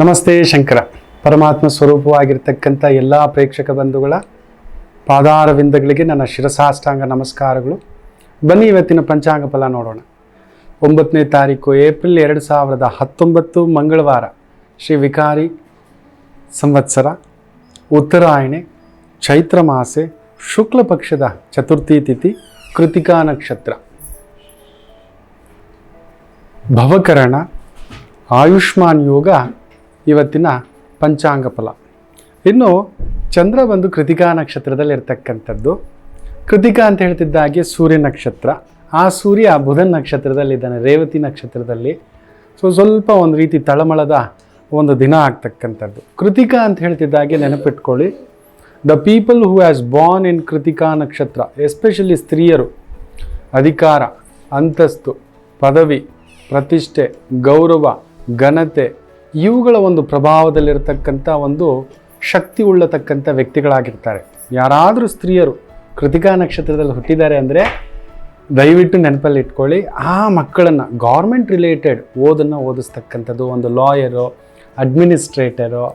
ನಮಸ್ತೆ ಶಂಕರ. ಪರಮಾತ್ಮ ಸ್ವರೂಪವಾಗಿರ್ತಕ್ಕಂಥ ಎಲ್ಲ ಪ್ರೇಕ್ಷಕ ಬಂಧುಗಳ ಪಾದಾರವಿಂದಗಳಿಗೆ ನನ್ನ ಶಿರಸಾಷ್ಟಾಂಗ ನಮಸ್ಕಾರಗಳು. ಬನ್ನಿ ಇವತ್ತಿನ ಪಂಚಾಂಗ ಫಲ ನೋಡೋಣ. ಒಂಬತ್ತನೇ ತಾರೀಕು ಏಪ್ರಿಲ್ ಎರಡು ಸಾವಿರದ ಹತ್ತೊಂಬತ್ತು ಮಂಗಳವಾರ ಶ್ರೀ ವಿಕಾರಿ ಸಂವತ್ಸರ ಉತ್ತರಾಯಣೆ ಚೈತ್ರ ಮಾಸೆ ಶುಕ್ಲ ಪಕ್ಷದ ಚತುರ್ಥಿ ತಿಥಿ ಕೃತಿಕಾ ನಕ್ಷತ್ರ. ಭವಕರಣ ಆಯುಷ್ಮಾನ್ ಯೋಗ ಇವತ್ತಿನ ಪಂಚಾಂಗ ಫಲ. ಇನ್ನು ಚಂದ್ರ ಬಂದು ಕೃತಿಕಾ ನಕ್ಷತ್ರದಲ್ಲಿ ಇರ್ತಕ್ಕಂಥದ್ದು ಕೃತಿಕಾ ಅಂತ ಹೇಳ್ತಿದ್ದ ಹಾಗೆ ಸೂರ್ಯ ನಕ್ಷತ್ರ. ಆ ಸೂರ್ಯ ಬುಧನ್ ನಕ್ಷತ್ರದಲ್ಲಿದ್ದಾನೆ ರೇವತಿ ನಕ್ಷತ್ರದಲ್ಲಿ. ಸೊ ಸ್ವಲ್ಪ ಒಂದು ರೀತಿ ತಳಮಳದ ಒಂದು ದಿನ ಆಗ್ತಕ್ಕಂಥದ್ದು. ಕೃತಿಕಾ ಅಂತ ಹೇಳ್ತಿದ್ದ ಹಾಗೆ ನೆನಪಿಟ್ಕೊಳ್ಳಿ. The people who has born in Krittika ನಕ್ಷತ್ರ ಎಸ್ಪೆಷಲಿ ಸ್ತ್ರೀಯರು, ಅಧಿಕಾರ, ಅಂತಸ್ತು, ಪದವಿ, ಪ್ರತಿಷ್ಠೆ, ಗೌರವ, ಘನತೆ ಇವುಗಳ ಒಂದು ಪ್ರಭಾವದಲ್ಲಿರತಕ್ಕಂಥ ಒಂದು ಶಕ್ತಿ ಉಳ್ಳತಕ್ಕಂಥ ವ್ಯಕ್ತಿಗಳಾಗಿರ್ತಾರೆ. ಯಾರಾದರೂ ಸ್ತ್ರೀಯರು ಕೃತಿಕಾ ನಕ್ಷತ್ರದಲ್ಲಿ ಹುಟ್ಟಿದ್ದಾರೆ ಅಂದರೆ ದಯವಿಟ್ಟು ನೆನಪಲ್ಲಿ ಇಟ್ಕೊಳ್ಳಿ, ಆ ಮಕ್ಕಳನ್ನು ಗೌರ್ಮೆಂಟ್ ರಿಲೇಟೆಡ್ ಓದನ್ನು ಓದಿಸ್ತಕ್ಕಂಥದ್ದು, ಒಂದು ಲಾಯರು ಅಡ್ಮಿನಿಸ್ಟ್ರೇಟರು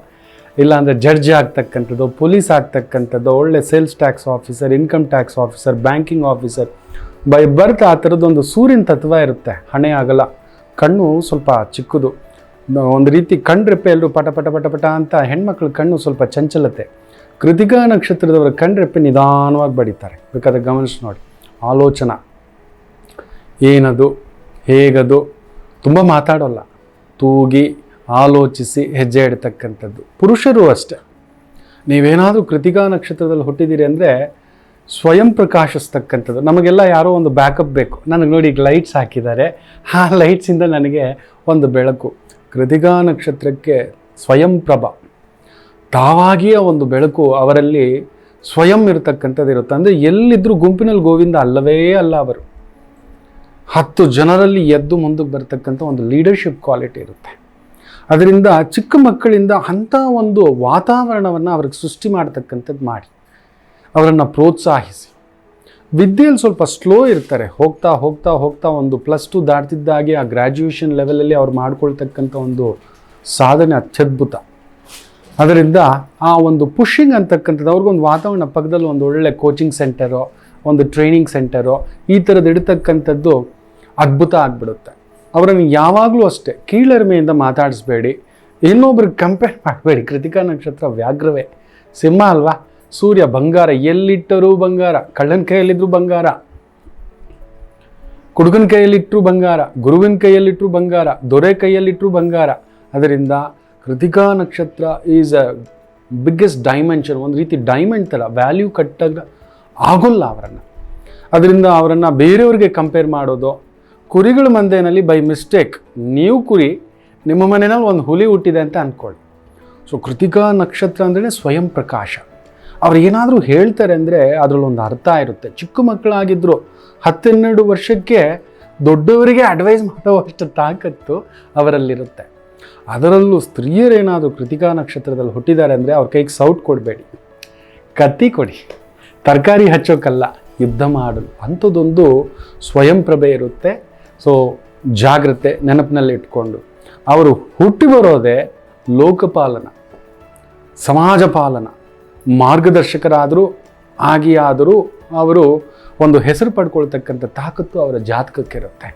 ಇಲ್ಲಾಂದರೆ ಜಡ್ಜ್ ಆಗ್ತಕ್ಕಂಥದ್ದು ಪೊಲೀಸ್ ಆಗ್ತಕ್ಕಂಥದ್ದು, ಒಳ್ಳೆ sales tax officer income tax officer banking officer by birth ಆ ಥರದ್ದೊಂದು ಸೂರ್ಯನ ತತ್ವ ಇರುತ್ತೆ. ಹಣೆ ಆಗಲ್ಲ, ಕಣ್ಣು ಸ್ವಲ್ಪ ಚಿಕ್ಕದು ಒಂದು ರೀತಿ ಕಣ್ರೆಪ್ಪೆ ಎಲ್ಲರೂ ಪಟ ಪಟ ಪಟ ಪಟ ಅಂತ ಹೆಣ್ಮಕ್ಳ ಕಣ್ಣು ಸ್ವಲ್ಪ ಚಂಚಲತೆ. ಕೃತಿಕಾ ನಕ್ಷತ್ರದವರ ಕಣ್ರೆಪ್ಪೆ ನಿಧಾನವಾಗಿ ಬಡಿತಾರೆ. ಬೇಕಾದ್ರೆ ಗಮನಿಸಿ ನೋಡಿ. ಆಲೋಚನಾ. ಏನದು? ಹೇಗದು? ತುಂಬ ಮಾತಾಡೋಲ್ಲ. ತೂಗಿ, ಆಲೋಚಿಸಿ, ಹೆಜ್ಜೆ ಇಡ್ತಕ್ಕಂಥದ್ದು. ಪುರುಷರು ಅಷ್ಟೆ. ನೀವೇನಾದರೂ ಕೃತಿಕಾ ನಕ್ಷತ್ರದಲ್ಲಿ ಹುಟ್ಟಿದ್ದೀರಿ ಅಂದರೆ ಸ್ವಯಂ ಪ್ರಕಾಶಿಸ್ತಕ್ಕಂಥದ್ದು. ನಮಗೆಲ್ಲ ಯಾರೋ ಒಂದು ಬ್ಯಾಕಪ್ ಬೇಕು. ನನಗೆ ನೋಡಿ ಈಗ ಲೈಟ್ಸ್ ಹಾಕಿದ್ದಾರೆ. ಆ ಲೈಟ್ಸಿಂದ ನನಗೆ ಒಂದು ಬೆಳಕು. ಕೃತಿಕಾ ನಕ್ಷತ್ರಕ್ಕೆ ಸ್ವಯಂ ಪ್ರಭ. ತಾವಾಗಿಯೇ ಒಂದು ಬೆಳಕು ಅವರಲ್ಲಿ ಸ್ವಯಂ ಇರತಕ್ಕಂಥದ್ದು ಇರುತ್ತೆ. ಅಂದರೆ ಎಲ್ಲಿದ್ದರೂ ಗುಂಪಿನಲ್ಲಿ ಗೋವಿಂದ ಅಲ್ಲವೇ ಅಲ್ಲ ಅವರು. ಹತ್ತು ಜನರಲ್ಲಿ ಎದ್ದು ಮುಂದಕ್ಕೆ ಬರ್ತಕ್ಕಂಥ ಒಂದು ಲೀಡರ್ಶಿಪ್ ಕ್ವಾಲಿಟಿ ಇರುತ್ತೆ. ಅದರಿಂದ ಚಿಕ್ಕ ಮಕ್ಕಳಿಂದ ಅಂಥ ಒಂದು ವಾತಾವರಣವನ್ನು ಅವ್ರಿಗೆ ಸೃಷ್ಟಿ ಮಾಡ್ತಕ್ಕಂಥದ್ದು ಮಾಡಿ. ಅವರನ್ನು ಪ್ರೋತ್ಸಾಹಿಸಿ. ವಿದ್ಯೆಯಲ್ಲಿ ಸ್ವಲ್ಪ ಸ್ಲೋ ಇರ್ತಾರೆ. ಹೋಗ್ತಾ ಹೋಗ್ತಾ ಹೋಗ್ತಾ ಒಂದು ಪ್ಲಸ್ ಟು ದಾಟ್ತಿದ್ದಾಗೆ ಆ ಗ್ರ್ಯಾಜುಯೇಷನ್ ಲೆವೆಲಲ್ಲಿ ಅವ್ರು ಮಾಡ್ಕೊಳ್ತಕ್ಕಂಥ ಒಂದು ಸಾಧನೆ ಅತ್ಯದ್ಭುತ. ಅದರಿಂದ ಆ ಒಂದು ಪುಷಿಂಗ್ ಅಂತಕ್ಕಂಥದ್ದು, ಅವ್ರಿಗೊಂದು ವಾತಾವರಣ ಪಕ್ಕದಲ್ಲಿ ಒಂದು ಒಳ್ಳೆ ಕೋಚಿಂಗ್ ಸೆಂಟರು ಒಂದು ಟ್ರೈನಿಂಗ್ ಸೆಂಟರು ಈ ಥರದ್ದು ಇಡ್ತಕ್ಕಂಥದ್ದು ಅದ್ಭುತ ಆಗಿಬಿಡುತ್ತೆ. ಅವರನ್ನು ಯಾವಾಗಲೂ ಅಷ್ಟೇ, ಕೀಳರಿಮೆಯಿಂದ ಮಾತಾಡಿಸ್ಬೇಡಿ. ಇನ್ನೊಬ್ರಿಗೆ ಕಂಪೇರ್ ಮಾಡಬೇಡಿ. ಕೃತಿಕಾ ನಕ್ಷತ್ರ ವ್ಯಾಘ್ರವೇ. ಸಿಂಹ ಅಲ್ವಾ? ಸೂರ್ಯ ಬಂಗಾರ, ಎಲ್ಲಿಟ್ಟರೂ ಬಂಗಾರ, ಕಳ್ಳನ ಕೈಯಲ್ಲಿದ್ರು ಬಂಗಾರ, ಕುಡುಗನ ಕೈಯಲ್ಲಿಟ್ಟರು ಬಂಗಾರ, ಗುರುವಿನ ಕೈಯಲ್ಲಿಟ್ಟರು ಬಂಗಾರ, ದೊರೆ ಕೈಯಲ್ಲಿಟ್ಟರು ಬಂಗಾರ. ಅದರಿಂದ ಕೃತಿಕಾ ನಕ್ಷತ್ರ ಈಸ್ ಅ ಬಿಗ್ಗೆಸ್ಟ್ ಡೈಮೆನ್ಷನ್ ಒಂದು ರೀತಿ ಡೈಮಂಡ್ ಥರ ವ್ಯಾಲ್ಯೂ ಕಟ್ಟಾಗ ಆಗೋಲ್ಲ ಅವರನ್ನು. ಅದರಿಂದ ಅವರನ್ನು ಬೇರೆಯವ್ರಿಗೆ ಕಂಪೇರ್ ಮಾಡೋದು, ಕುರಿಗಳ ಮಂದೆಯಲ್ಲಿ ಬೈ ಮಿಸ್ಟೇಕ್ ನೀವು ಕುರಿ, ನಿಮ್ಮ ಮನೆಯಲ್ಲಿ ಒಂದು ಹುಲಿ ಹುಟ್ಟಿದೆ ಅಂತ ಅಂದ್ಕೊಳ್ಳಿ ಸೊ ಕೃತಿಕಾ ನಕ್ಷತ್ರ ಅಂದ್ರೆ ಸ್ವಯಂ ಪ್ರಕಾಶ. ಅವ್ರು ಏನಾದರೂ ಹೇಳ್ತಾರೆ ಅಂದರೆ ಅದರಲ್ಲಿ ಒಂದು ಅರ್ಥ ಇರುತ್ತೆ. ಚಿಕ್ಕ ಮಕ್ಕಳಾಗಿದ್ದರು ಹತ್ತೆರಡು ವರ್ಷಕ್ಕೆ ದೊಡ್ಡವರಿಗೆ ಅಡ್ವೈಸ್ ಮಾಡುವಷ್ಟು ತಾಕತ್ತು ಅವರಲ್ಲಿರುತ್ತೆ. ಅದರಲ್ಲೂ ಸ್ತ್ರೀಯರೇನಾದರೂ ಕೃತಿಕಾ ನಕ್ಷತ್ರದಲ್ಲಿ ಹುಟ್ಟಿದ್ದಾರೆ ಅಂದರೆ ಅವ್ರ ಕೈಗೆ ಸೌಟ್ ಕೊಡಬೇಡಿ. ಕತ್ತಿ ಕೊಡಿ. ತರಕಾರಿ ಹಚ್ಚೋಕ್ಕಲ್ಲ ಯುದ್ಧ ಮಾಡಲು ಅಂಥದ್ದೊಂದು ಸ್ವಯಂ ಪ್ರಭೆ ಇರುತ್ತೆ. ಸೊ ಜಾಗ್ರತೆ ನೆನಪಿನಲ್ಲಿ ಇಟ್ಕೊಂಡು. ಅವರು ಹುಟ್ಟಿ ಬರೋದೇ ಲೋಕಪಾಲನ, ಸಮಾಜ ಪಾಲನ. ಮಾರ್ಗದರ್ಶಕರಾದರೂ, ಆಗಿಯಾದರೂ ಅವರು ಒಂದು ಹೆಸರು ಪಡ್ಕೊಳ್ತಕ್ಕಂಥ ತಾಕತ್ತು ಅವರ ಜಾತಕಕ್ಕಿರುತ್ತೆ.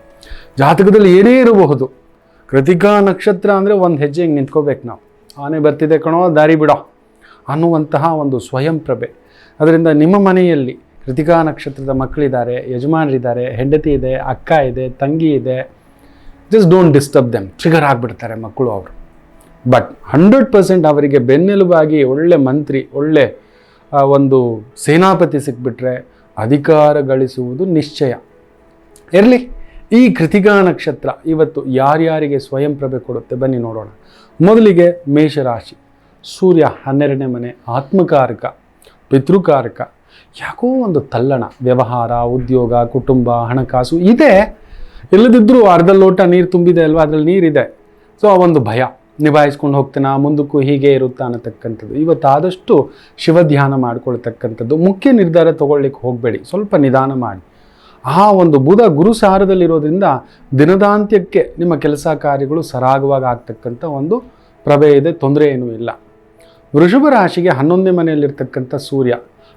ಜಾತಕದಲ್ಲಿ ಏನೇ ಇರಬಹುದು. ಕೃತಿಕಾ ನಕ್ಷತ್ರ ಅಂದರೆ ಒಂದು ಹೆಜ್ಜೆ ಹಿಂಗೆ ನಿಂತ್ಕೋಬೇಕು ನಾವು. ಆನೆ ಬರ್ತಿದೆ ಕಣೋ, ದಾರಿ ಬಿಡೋ ಅನ್ನುವಂತಹ ಒಂದು ಸ್ವಯಂ ಪ್ರಭೆ. ಅದರಿಂದ ನಿಮ್ಮ ಮನೆಯಲ್ಲಿ ಕೃತಿಕಾ ನಕ್ಷತ್ರದ ಮಕ್ಕಳಿದ್ದಾರೆ, ಯಜಮಾನರಿದ್ದಾರೆ, ಹೆಂಡತಿ ಇದೆ, ಅಕ್ಕ ಇದೆ, ತಂಗಿ ಇದೆ. Just don't disturb them trigger ಆಗಿಬಿಡ್ತಾರೆ ಮಕ್ಕಳು ಅವರು. ಬಟ್ ಹಂಡ್ರೆಡ್ ಪರ್ಸೆಂಟ್ ಅವರಿಗೆ ಬೆನ್ನೆಲುಬಾಗಿ ಒಳ್ಳೆ ಮಂತ್ರಿ, ಒಳ್ಳೆ ಒಂದು ಸೇನಾಪತಿ ಸಿಕ್ಬಿಟ್ರೆ ಅಧಿಕಾರ ಗಳಿಸುವುದು ನಿಶ್ಚಯ. ಇರಲಿ, ಈ ಕೃತಿಕಾ ನಕ್ಷತ್ರ ಇವತ್ತು ಯಾರ್ಯಾರಿಗೆ ಸ್ವಯಂ ಪ್ರಭೆ ಕೊಡುತ್ತೆ ಬನ್ನಿ ನೋಡೋಣ. ಮೊದಲಿಗೆ ಮೇಷರಾಶಿ. ಸೂರ್ಯ ಹನ್ನೆರಡನೇ ಮನೆ, ಆತ್ಮಕಾರಕ, ಪಿತೃಕಾರಕ, ಯಾಕೋ ಒಂದು ತಲ್ಲಣ, ವ್ಯವಹಾರ, ಉದ್ಯೋಗ, ಕುಟುಂಬ, ಹಣಕಾಸು ಇದೆ. ಇಲ್ಲದಿದ್ದರೂ ಅರ್ಧ ಲೋಟ ನೀರು ತುಂಬಿದೆ ಅಲ್ವಾ? ಅದರಲ್ಲಿ ನೀರಿದೆ. ಸೊ ಆ ಒಂದು ಭಯ. ನಿಭಾಯಿಸ್ಕೊಂಡು ಹೋಗ್ತಾನ ಮುಂದಕ್ಕೂ ಹೀಗೆ ಇರುತ್ತಾ ಅನ್ನತಕ್ಕಂಥದ್ದು. ಇವತ್ತಾದಷ್ಟು ಶಿವಧ್ಯಾನ ಮಾಡ್ಕೊಳ್ತಕ್ಕಂಥದ್ದು. ಮುಖ್ಯ ನಿರ್ಧಾರ ತಗೊಳ್ಳಿಕ್ಕೆ ಹೋಗಬೇಡಿ, ಸ್ವಲ್ಪ ನಿಧಾನ ಮಾಡಿ. ಆ ಒಂದು ಬುಧ ಗುರು ಸಾರದಲ್ಲಿರೋದ್ರಿಂದ ದಿನದಾಂತ್ಯಕ್ಕೆ ನಿಮ್ಮ ಕೆಲಸ ಕಾರ್ಯಗಳು ಸರಾಗವಾಗಿ ಆಗ್ತಕ್ಕಂಥ ಒಂದು ಪ್ರಭೆ ಇದೆ ತೊಂದರೆ ಏನೂ ಇಲ್ಲ. ವೃಷಭ ರಾಶಿಗೆ ಹನ್ನೊಂದನೇ ಮನೆಯಲ್ಲಿರ್ತಕ್ಕಂಥ ಸೂರ್ಯ.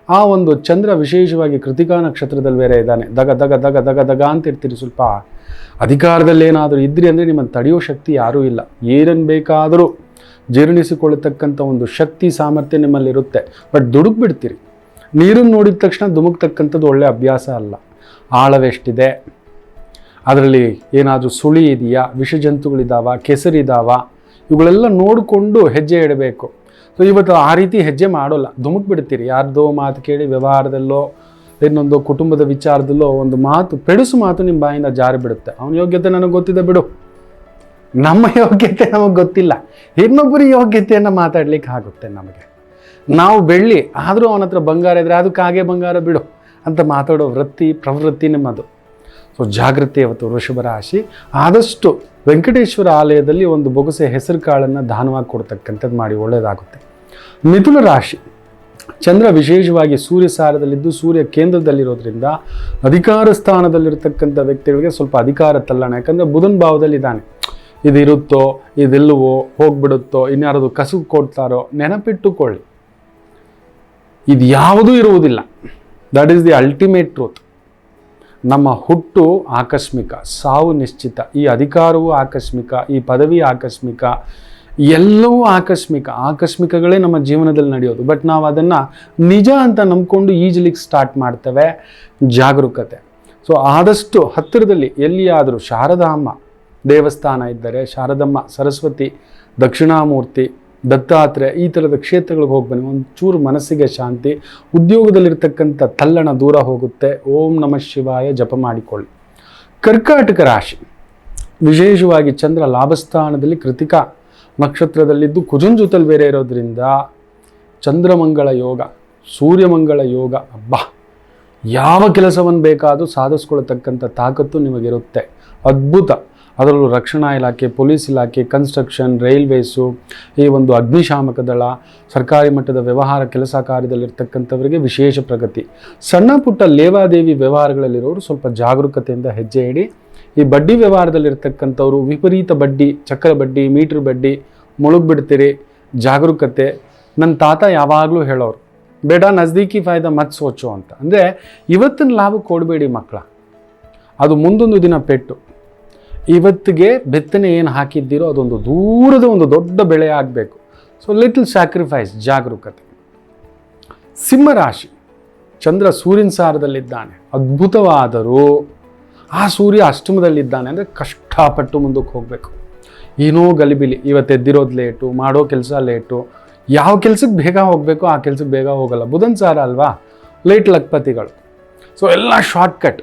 ಆ ಒಂದು ಚಂದ್ರ ವಿಶೇಷವಾಗಿ ಕೃತಿಕಾ ನಕ್ಷತ್ರದಲ್ಲಿ ಬೇರೆ ಇದ್ದಾನೆ. ದಗ ದಗ ದಗ ದಗ ದಗ ಅಂತ ಇರ್ತೀರಿ ಸ್ವಲ್ಪ. ಅಧಿಕಾರದಲ್ಲಿ ಏನಾದರೂ ಇದ್ರಿ ಅಂದರೆ ನಿಮ್ಮನ್ನು ತಡೆಯೋ ಶಕ್ತಿ ಯಾರೂ ಇಲ್ಲ. ಏನನ್ನು ಬೇಕಾದರೂ ಜೀರ್ಣಿಸಿಕೊಳ್ಳತಕ್ಕಂಥ ಒಂದು ಶಕ್ತಿ, ಸಾಮರ್ಥ್ಯ ನಿಮ್ಮಲ್ಲಿರುತ್ತೆ. ಬಟ್ ದುಡುಕ್ ಬಿಡ್ತೀರಿ ನೀರನ್ನು ನೋಡಿದ ತಕ್ಷಣ ದುಮುಕ್ತಕ್ಕಂಥದ್ದು ಒಳ್ಳೆಯ ಅಭ್ಯಾಸ ಅಲ್ಲ. ಆಳವೆಷ್ಟಿದೆ? ಅದರಲ್ಲಿ ಏನಾದರೂ ಸುಳಿ ಇದೆಯಾ? ವಿಷಜಂತುಗಳಿದ್ದಾವ ಕೆಸರಿದ್ದಾವ ಇವುಗಳೆಲ್ಲ ನೋಡಿಕೊಂಡು ಹೆಜ್ಜೆ ಇಡಬೇಕು. ಸೊ ಇವತ್ತು ಆ ರೀತಿ ಹೆಜ್ಜೆ ಮಾಡೋಲ್ಲ. ಧುಮುಕ್ ಬಿಡ್ತೀರಿ. ಯಾರ್ದೋ ಮಾತು ಕೇಳಿ ವ್ಯವಹಾರದಲ್ಲೋ, ಇನ್ನೊಂದು ಕುಟುಂಬದ ವಿಚಾರದಲ್ಲೋ ಒಂದು ಮಾತು, ಪೆಡುಸು ಮಾತು ನಿಮ್ಮ ಬಾಯಿಂದ ಜಾರಿ ಬಿಡುತ್ತೆ. ಅವನ ಯೋಗ್ಯತೆ ನನಗೆ ಗೊತ್ತಿದೆ ಬಿಡು. ನಮ್ಮ ಯೋಗ್ಯತೆ ನಮಗೆ ಗೊತ್ತಿಲ್ಲ. ಇನ್ನೊಬ್ಬರ ಯೋಗ್ಯತೆಯನ್ನು ಮಾತಾಡ್ಲಿಕ್ಕೆ ಆಗುತ್ತೆ ನಮಗೆ. ನಾವು ಬೆಳ್ಳಿ, ಆದರೂ ಅವನ ಹತ್ರ ಬಂಗಾರ ಇದ್ರೆ ಅದಕ್ಕಾಗೆ ಬಂಗಾರ ಬಿಡು ಅಂತ ಮಾತಾಡೋ ವೃತ್ತಿ, ಪ್ರವೃತ್ತಿ ನಿಮ್ಮದು. ಜಾಗೃತಿ ಅವತ್ತು ವೃಷಭ ರಾಶಿ. ಆದಷ್ಟು ವೆಂಕಟೇಶ್ವರ ಆಲಯದಲ್ಲಿ ಒಂದು ಬೊಗಸೆ ಹೆಸರು ಕಾಳನ್ನು ದಾನವಾಗಿ ಕೊಡ್ತಕ್ಕಂಥದ್ದು ಮಾಡಿ ಒಳ್ಳೆಯದಾಗುತ್ತೆ ಮಿಥುನ ರಾಶಿ. ಚಂದ್ರ ವಿಶೇಷವಾಗಿ ಸೂರ್ಯ ಸಾರದಲ್ಲಿದ್ದು ಸೂರ್ಯ ಕೇಂದ್ರದಲ್ಲಿರೋದ್ರಿಂದ ಅಧಿಕಾರ ಸ್ಥಾನದಲ್ಲಿರ್ತಕ್ಕಂಥ ವ್ಯಕ್ತಿಗಳಿಗೆ ಸ್ವಲ್ಪ ಅಧಿಕಾರ ತಲ್ಲಣ. ಯಾಕಂದರೆ ಬುಧನ್ ಭಾವದಲ್ಲಿ ಇದ್ದಾನೆ. ಇದಿರುತ್ತೋ, ಇದೆಲ್ಲವೋ, ಹೋಗ್ಬಿಡುತ್ತೋ, ಇನ್ಯಾರದು ಕಸು ಕೊಡ್ತಾರೋ ನೆನಪಿಟ್ಟುಕೊಳ್ಳಿ. ಇದು ಯಾವುದೂ ಇರುವುದಿಲ್ಲ. That is the ultimate truth ನಮ್ಮ ಹುಟ್ಟು ಆಕಸ್ಮಿಕ, ಸಾವು ನಿಶ್ಚಿತ, ಈ ಅಧಿಕಾರವೂ ಆಕಸ್ಮಿಕ, ಈ ಪದವಿ ಆಕಸ್ಮಿಕ, ಎಲ್ಲವೂ ಆಕಸ್ಮಿಕ, ಆಕಸ್ಮಿಕಗಳೇ ನಮ್ಮ ಜೀವನದಲ್ಲಿ ನಡೆಯೋದು. ಬಟ್ ನಾವು ಅದನ್ನು ನಿಜ ಅಂತ ನಂಬ್ಕೊಂಡು ಈಜಲಿಕ್ಕೆ ಸ್ಟಾರ್ಟ್ ಮಾಡ್ತೇವೆ ಜಾಗರೂಕತೆ. ಸೊ ಆದಷ್ಟು ಹತ್ತಿರದಲ್ಲಿ ಎಲ್ಲಿಯಾದರೂ ಶಾರದಾಮ್ಮ ದೇವಸ್ಥಾನ ಇದ್ದರೆ, ಶಾರದಮ್ಮ, ಸರಸ್ವತಿ, ದಕ್ಷಿಣಾಮೂರ್ತಿ ದತ್ತಾತ್ರೇಯ ಈ ಥರದ ಕ್ಷೇತ್ರಗಳಿಗೆ ಹೋಗಿ ಬನ್ನಿ ಒಂದು ಚೂರು ಮನಸ್ಸಿಗೆ ಶಾಂತಿ, ಉದ್ಯೋಗದಲ್ಲಿರ್ತಕ್ಕಂಥ ತಲ್ಲಣ ದೂರ ಹೋಗುತ್ತೆ. ಓಂ ನಮಃ ಶಿವಾಯ, ಜಪ ಮಾಡಿಕೊಳ್ಳಿ. ಕರ್ಕಾಟಕ ರಾಶಿ. ವಿಶೇಷವಾಗಿ ಚಂದ್ರ ಲಾಭಸ್ಥಾನದಲ್ಲಿ ಕೃತಿಕಾ ನಕ್ಷತ್ರದಲ್ಲಿದ್ದು ಕುಜನ್ ಜೊತೆಲಿ ಬೇರೆ ಇರೋದ್ರಿಂದ ಚಂದ್ರಮಂಗಳ ಯೋಗ, ಸೂರ್ಯಮಂಗಳ ಯೋಗ, ಅಬ್ಬಾ! ಯಾವ ಕೆಲಸವನ್ನು ಬೇಕಾದರೂ ಸಾಧಿಸ್ಕೊಳ್ತಕ್ಕಂಥ ತಾಕತ್ತು ನಿಮಗಿರುತ್ತೆ. ಅದ್ಭುತ. ಅದರಲ್ಲೂ ರಕ್ಷಣಾ ಇಲಾಖೆ, ಪೊಲೀಸ್ ಇಲಾಖೆ ಕನ್ಸ್ಟ್ರಕ್ಷನ್ ರೈಲ್ವೇಸು ಈ ಒಂದು ಅಗ್ನಿಶಾಮಕ ದಳ, ಸರ್ಕಾರಿ ಮಟ್ಟದ ವ್ಯವಹಾರ ಕೆಲಸ ಕಾರ್ಯದಲ್ಲಿರ್ತಕ್ಕಂಥವರಿಗೆ ವಿಶೇಷ ಪ್ರಗತಿ. ಸಣ್ಣ ಪುಟ್ಟ ಲೇವಾದೇವಿ ವ್ಯವಹಾರಗಳಲ್ಲಿರೋರು ಸ್ವಲ್ಪ ಜಾಗರೂಕತೆಯಿಂದ ಹೆಜ್ಜೆ ಇಡಿ. ಈ ಬಡ್ಡಿ ವ್ಯವಹಾರದಲ್ಲಿರ್ತಕ್ಕಂಥವ್ರು ವಿಪರೀತ ಬಡ್ಡಿ, ಚಕ್ರ ಬಡ್ಡಿ ಮೀಟ್ರ್ ಬಡ್ಡಿ, ಮುಳುಗ್ಬಿಡ್ತೀರಿ, ಜಾಗರೂಕತೆ. ನನ್ನ ತಾತ ಯಾವಾಗಲೂ ಹೇಳೋರು, ಬೇಡ, ನಜದೀಕಿ ಫಾಯ್ದ ಮತ್ ಸೋಚು ಅಂತ. ಅಂದರೆ ಇವತ್ತಿನ ಲಾಭ ಕೊಡಬೇಡಿ ಮಕ್ಕಳ ಅದು ಮುಂದೊಂದು ದಿನ ಪೆಟ್ಟು. ಇವತ್ತಿಗೆ ಬೆತ್ತನೆ ಏನು ಹಾಕಿದ್ದೀರೋ ಅದೊಂದು ದೂರದ ಒಂದು ದೊಡ್ಡ ಬೆಳೆ ಆಗಬೇಕು. ಸೊ ಲಿಟಲ್ ಸ್ಯಾಕ್ರಿಫೈಸ್ ಜಾಗರೂಕತೆ. ಸಿಂಹರಾಶಿ ಚಂದ್ರ ಸೂರ್ಯನ ಸಾರದಲ್ಲಿದ್ದಾನೆ. ಅದ್ಭುತವಾದರೂ ಆ ಸೂರ್ಯ ಅಷ್ಟಮದಲ್ಲಿದ್ದಾನೆ ಅಂದರೆ ಕಷ್ಟಪಟ್ಟು ಮುಂದಕ್ಕೆ ಹೋಗಬೇಕು. ಏನೋ ಗಲಿಬಿಲಿ, ಇವತ್ತು ಎದ್ದಿರೋದು ಲೇಟು ಮಾಡೋ ಕೆಲಸ ಲೇಟು ಯಾವ ಕೆಲಸಕ್ಕೆ ಬೇಗ ಹೋಗಬೇಕು ಆ ಕೆಲಸಕ್ಕೆ ಬೇಗ ಹೋಗಲ್ಲ. ಬುಧನ್ ಸಾರ ಅಲ್ವಾ? ಲೇಟ್ ಲಕ್ಪತಿಗಳು. ಸೊ ಎಲ್ಲ ಶಾರ್ಟ್ಕಟ್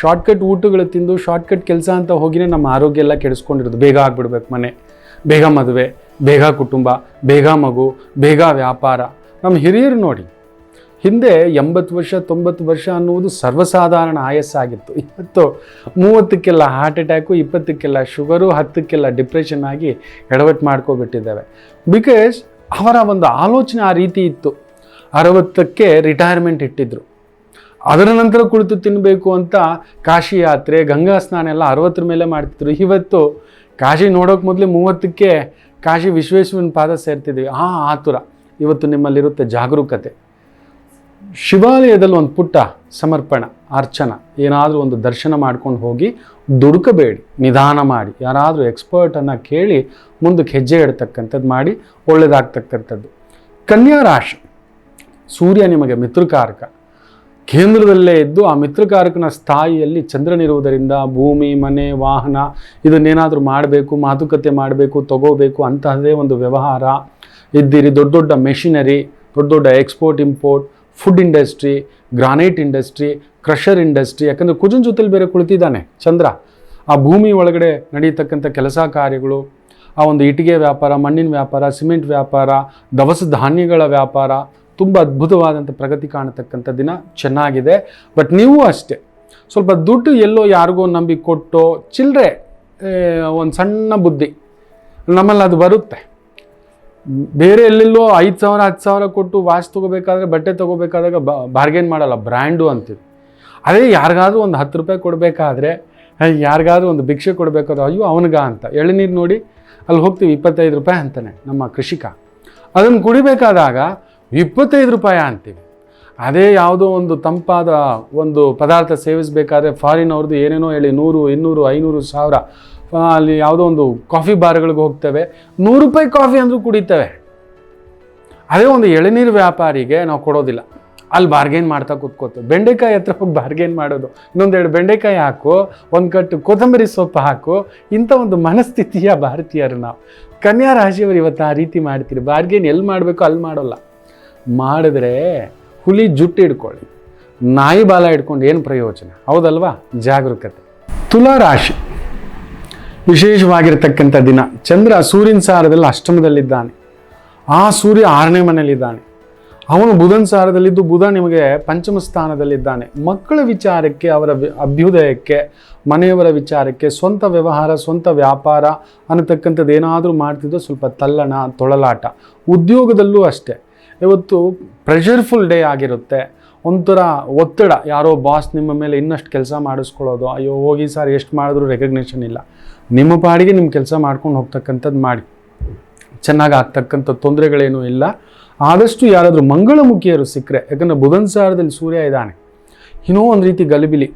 ಶಾರ್ಟ್ಕಟ್ ಊಟಗಳು ತಿಂದು ಶಾರ್ಟ್ಕಟ್ ಕೆಲಸ ಅಂತ ಹೋಗಿನೇ ನಮ್ಮ ಆರೋಗ್ಯ ಎಲ್ಲ ಕೆಡಿಸ್ಕೊಂಡಿರೋದು. ಬೇಗ ಆಗ್ಬಿಡ್ಬೇಕು ಮನೆ. ಬೇಗ ಮದುವೆ, ಬೇಗ ಕುಟುಂಬ, ಬೇಗ ಮಗು, ಬೇಗ ವ್ಯಾಪಾರ. ನಮ್ಮ ಹಿರಿಯರು ನೋಡಿ, ಹಿಂದೆ ಎಂಬತ್ತು ವರ್ಷ, ತೊಂಬತ್ತು ವರ್ಷ ಅನ್ನುವುದು ಸರ್ವಸಾಧಾರಣ ಆಯಸ್ಸಾಗಿತ್ತು. ಇವತ್ತು ಮೂವತ್ತಕ್ಕೆಲ್ಲ ಹಾರ್ಟ್ ಅಟ್ಯಾಕು ಇಪ್ಪತ್ತಕ್ಕೆಲ್ಲ ಶುಗರು ಹತ್ತಕ್ಕೆಲ್ಲ ಡಿಪ್ರೆಷನ್ ಆಗಿ ಎಡವಟ್ಟು ಮಾಡ್ಕೊಬಿಟ್ಟಿದ್ದಾವೆ. ಬಿಕಾಸ್ ಅವರ ಒಂದು ಆಲೋಚನೆ ಆ ರೀತಿ ಇತ್ತು. ಅರವತ್ತಕ್ಕೆ ರಿಟೈರ್ಮೆಂಟ್ ಇಟ್ಟಿದ್ರು. ಅದರ ನಂತರ ಕುಳಿತು ತಿನ್ನಬೇಕು ಅಂತ ಕಾಶಿ ಯಾತ್ರೆ, ಗಂಗಾ ಸ್ನಾನ ಎಲ್ಲ ಅರವತ್ತರ ಮೇಲೆ ಮಾಡ್ತಿದ್ರು. ಇವತ್ತು ಕಾಶಿ ನೋಡೋಕೆ ಮೊದಲೇ ಮೂವತ್ತಕ್ಕೆ ಕಾಶಿ ವಿಶ್ವೇಶ್ವರನ ಪಾದ ಸೇರ್ತಿದ್ವಿ. ಆ, ಆತುರ. ಇವತ್ತು ನಿಮ್ಮಲ್ಲಿರುತ್ತೆ ಜಾಗರೂಕತೆ. ಶಿವಾಲಯದಲ್ಲಿ ಒಂದು ಪುಟ್ಟ ಸಮರ್ಪಣ, ಅರ್ಚನ. ಏನಾದರೂ ಒಂದು ದರ್ಶನ ಮಾಡ್ಕೊಂಡು ಹೋಗಿ ದುಡುಕಬೇಡಿ, ನಿಧಾನ ಮಾಡಿ. ಯಾರಾದರೂ ಎಕ್ಸ್ಪರ್ಟನ್ನು ಕೇಳಿ ಮುಂದಕ್ಕೆ ಹೆಜ್ಜೆ ಇಡ್ತಕ್ಕಂಥದ್ದು ಮಾಡಿ ಒಳ್ಳೆಯದಾಗ್ತಕ್ಕಂಥದ್ದು ಕನ್ಯಾ ರಾಶಿ ಸೂರ್ಯ ನಿಮಗೆ ಮಿತ್ರಕಾರಕ. ಕೇಂದ್ರದಲ್ಲೇ ಇದ್ದು ಆ ಮಿತ್ರಕಾರಕನ ಸ್ಥಾಯಿಯಲ್ಲಿ ಚಂದ್ರನಿರುವುದರಿಂದ ಭೂಮಿ, ಮನೆ, ವಾಹನ ಇದನ್ನೇನಾದರೂ ಮಾಡಬೇಕು, ಮಾತುಕತೆ ಮಾಡಬೇಕು, ತಗೋಬೇಕು ಅಂತಹದೇ ಒಂದು ವ್ಯವಹಾರ. ಇದ್ದೀರಿ ದೊಡ್ಡ ದೊಡ್ಡ ಮೆಷಿನರಿ ದೊಡ್ಡ ದೊಡ್ಡ export import food industry granite industry crusher industry ಯಾಕಂದರೆ ಕುಜನ್ ಜೊತೆಲಿ ಬೇರೆ ಕುಳಿತಿದ್ದಾನೆ ಚಂದ್ರ. ಆ ಭೂಮಿ ಒಳಗಡೆ ನಡೀತಕ್ಕಂಥ ಕೆಲಸ ಕಾರ್ಯಗಳು, ಆ ಒಂದು ಇಟ್ಟಿಗೆ ವ್ಯಾಪಾರ, ಮಣ್ಣಿನ ವ್ಯಾಪಾರ, ಸಿಮೆಂಟ್ ವ್ಯಾಪಾರ, ದವಸ ಧಾನ್ಯಗಳ ವ್ಯಾಪಾರ ತುಂಬ ಅದ್ಭುತವಾದಂಥ ಪ್ರಗತಿ ಕಾಣತಕ್ಕಂಥ ದಿನ. ಚೆನ್ನಾಗಿದೆ. ಬಟ್ ನೀವು ಅಷ್ಟೇ. ಸ್ವಲ್ಪ ದುಡ್ಡು ಎಲ್ಲೋ ಯಾರಿಗೋ ನಂಬಿ ಕೊಟ್ಟು ಚಿಲ್ಲರೆ ಒಂದು ಸಣ್ಣ ಬುದ್ಧಿ. ನಮ್ಮಲ್ಲಿ ಅದು ಬರುತ್ತೆ. ಬೇರೆ ಎಲ್ಲೆಲ್ಲೋ ಐದು ಸಾವಿರ, ಹತ್ತು ಸಾವಿರ ಕೊಟ್ಟು ವಾಚ್ ತೊಗೋಬೇಕಾದ್ರೆ, ಬಟ್ಟೆ ತೊಗೋಬೇಕಾದಾಗ ಬಾರ್ಗೇನ್ ಮಾಡಲ್ಲ. ಬ್ರ್ಯಾಂಡು ಅಂತೀವಿ. ಅದೇ ಯಾರಿಗಾದ್ರೂ ಒಂದು ಹತ್ತು ರೂಪಾಯಿ ಕೊಡಬೇಕಾದ್ರೆ ಯಾರಿಗಾದ್ರೂ ಒಂದು ಭಿಕ್ಷೆ ಕೊಡಬೇಕಾದ್ರೆ, ಅಯ್ಯೋ, ಅವನಿಗ ಅಂತ. ಎಳನೀರು ನೋಡಿ, ಅಲ್ಲಿ ಹೋಗ್ತೀವಿ ಇಪ್ಪತ್ತೈದು ರೂಪಾಯಿ ಅಂತಾನೆ ನಮ್ಮ ಕೃಷಿಕ. ಅದನ್ನು ಕುಡಿಬೇಕಾದಾಗ ಇಪ್ಪತ್ತೈದು ರೂಪಾಯಿ ಅಂತೀವಿ. ಅದೇ ಯಾವುದೋ ಒಂದು ತಂಪಾದ ಒಂದು ಪದಾರ್ಥ ಸೇವಿಸಬೇಕಾದ್ರೆ ಫಾರಿನ್ ಅವ್ರದ್ದು ಏನೇನೋ ಹೇಳಿ, ನೂರು, ಇನ್ನೂರು, ಐನೂರು ಸಾವಿರ ಅಲ್ಲಿ ಯಾವುದೋ ಒಂದು ಕಾಫಿ ಬಾರ್ಗಳಿಗೆ ಹೋಗ್ತೇವೆ. ನೂರು ರೂಪಾಯಿ ಕಾಫಿ ಅಂದರೂ ಕುಡಿತೇವೆ. ಅದೇ ಒಂದು ಎಳನೀರು ವ್ಯಾಪಾರಿಗೆ ನಾವು ಕೊಡೋದಿಲ್ಲ. ಅಲ್ಲಿ ಬಾರ್ಗೇನ್ ಮಾಡ್ತಾ ಕೂತ್ಕೋತೇವೆ. ಬೆಂಡೆಕಾಯಿ ಹತ್ರ ಹೋಗಿ ಬಾರ್ಗೇನ್ ಮಾಡೋದು. ಇನ್ನೊಂದೆರಡು ಬೆಂಡೆಕಾಯಿ ಹಾಕು, ಒಂದು ಕಟ್ಟು ಕೊತ್ತಂಬರಿ ಸೊಪ್ಪು ಹಾಕು ಇಂಥ ಒಂದು ಮನಸ್ಥಿತಿಯ ಭಾರತೀಯರು ನಾವು. ಕನ್ಯಾ ರಾಶಿಯವರು ಇವತ್ತು ಆ ರೀತಿ ಮಾಡ್ತೀರಿ. ಬಾರ್ಗೇನ್ ಎಲ್ಲಿ ಮಾಡಬೇಕು ಅಲ್ಲಿ ಮಾಡೋಲ್ಲ. ಮಾಡಿದ್ರೆ ಹುಲಿ ಜುಟ್ಟು ಹಿಡ್ಕೊಳ್ಳಿ. ನಾಯಿ ಬಾಲ ಹಿಡ್ಕೊಂಡು ಏನು ಪ್ರಯೋಜನ? ಹೌದಲ್ವಾ? ಜಾಗರೂಕತೆ. ತುಲಾ ರಾಶಿ. ವಿಶೇಷವಾಗಿರ್ತಕ್ಕಂಥ ದಿನ. ಚಂದ್ರ ಸೂರ್ಯನ ಸಾರದಲ್ಲಿ ಅಷ್ಟಮದಲ್ಲಿದ್ದಾನೆ. ಆ ಸೂರ್ಯ ಆರನೇ ಮನೆಯಲ್ಲಿದ್ದಾನೆ. ಅವನು ಬುಧನ ಸಾರದಲ್ಲಿದ್ದು ಬುಧ ನಿಮಗೆ ಪಂಚಮ ಸ್ಥಾನದಲ್ಲಿದ್ದಾನೆ. ಮಕ್ಕಳ ವಿಚಾರಕ್ಕೆ, ಅವರ ಅಭ್ಯುದಯಕ್ಕೆ, ಮನೆಯವರ ವಿಚಾರಕ್ಕೆ, ಸ್ವಂತ ವ್ಯವಹಾರ, ಸ್ವಂತ ವ್ಯಾಪಾರ ಅನ್ನತಕ್ಕಂಥದ್ದು ಏನಾದರೂ ಮಾಡ್ತಿದ್ದು ಸ್ವಲ್ಪ ತಲ್ಲಣ, ತೊಳಲಾಟ. ಉದ್ಯೋಗದಲ್ಲೂ ಅಷ್ಟೇ. ಇವತ್ತು ಪ್ರೆಷರ್ಫುಲ್ ಡೇ ಆಗಿರುತ್ತೆ. ಒಂಥರ ಒತ್ತಡ. ಯಾರೋ ಬಾಸ್ ನಿಮ್ಮ ಮೇಲೆ ಇನ್ನಷ್ಟು ಕೆಲಸ ಮಾಡಿಸ್ಕೊಳ್ಳೋದು. ಅಯ್ಯೋ, ಹೋಗಿ ಸರ್, ಎಷ್ಟು ಮಾಡಿದ್ರು ರೆಕಗ್ನೇಷನ್ ಇಲ್ಲ. ನಿಮ್ಮ ಪಾಡಿಗೆ ನಿಮ್ಮ ಕೆಲಸ ಮಾಡ್ಕೊಂಡು ಹೋಗ್ತಕ್ಕಂಥದ್ದು ಮಾಡಿ. ಚೆನ್ನಾಗಿ ಆಗ್ತಕ್ಕಂಥ ತೊಂದರೆಗಳೇನೂ ಇಲ್ಲ. ಆದಷ್ಟು ಯಾರಾದರೂ ಮಂಗಳಮುಖಿಯರು ಸಿಕ್ಕರೆ, ಯಾಕಂದರೆ ಬುಧನ್ ಸಾರದಲ್ಲಿ ಸೂರ್ಯ ಇದ್ದಾನೆ. ಇನ್ನೂ ಒಂದು ರೀತಿ ಗಲಿಬಿಲಿ.